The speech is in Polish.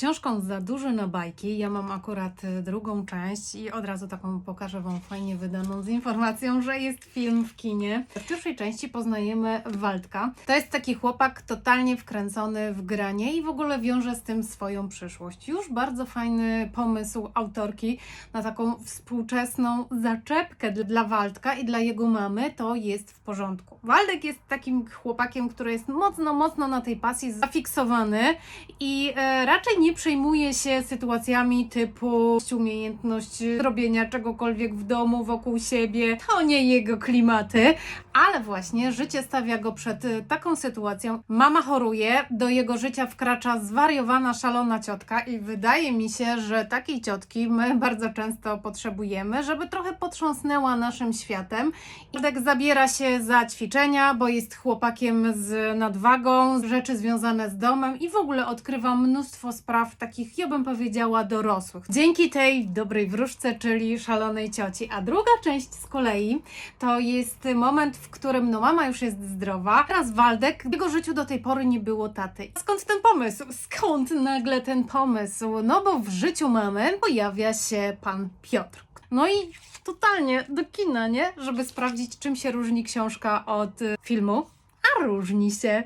książką Za duży na bajki. Ja mam akurat y, drugą część i od razu taką pokażę Wam fajnie wydaną z informacją, że jest film w kinie. W pierwszej części poznajemy Waldka. To jest taki chłopak totalnie wkręcony w granie i w ogóle wiąże z tym swoją przyszłość. Już bardzo fajny pomysł autorki na taką współczesną zaczepkę dla- Waldka i dla jego mamy, to jest w porządku. Waldek jest takim chłopakiem, który jest mocno, mocno na tej pasji zafiksowany i e, raczej nie przejmuje się sytuacjami typu umiejętność robienia czegokolwiek w domu, wokół siebie. To nie jego klimaty, ale właśnie życie stawia go przed e, taką sytuacją. Mama choruje, do jego życia wkracza zwariowana, szalona ciotka i wydaje mi się, że takiej ciotki my bardzo często potrzebujemy, żeby trochę potrząsnęła naszym światem. Waldek zabiera się za ćwiczenia, bo jest chłopakiem z nadwagą, rzeczy związane z domem i w ogóle odkrywa mnóstwo spraw takich, ja bym powiedziała, dorosłych. Dzięki tej dobrej wróżce, czyli szalonej cioci. A druga część z kolei to jest moment, w którym no mama już jest zdrowa. Teraz Waldek, w jego życiu do tej pory nie było taty. Skąd ten pomysł? Skąd nagle ten pomysł? No bo w życiu mamy pojawia się pan Piotr. No i totalnie do kina, nie? Żeby sprawdzić, czym się różni książka od y, filmu. A różni się.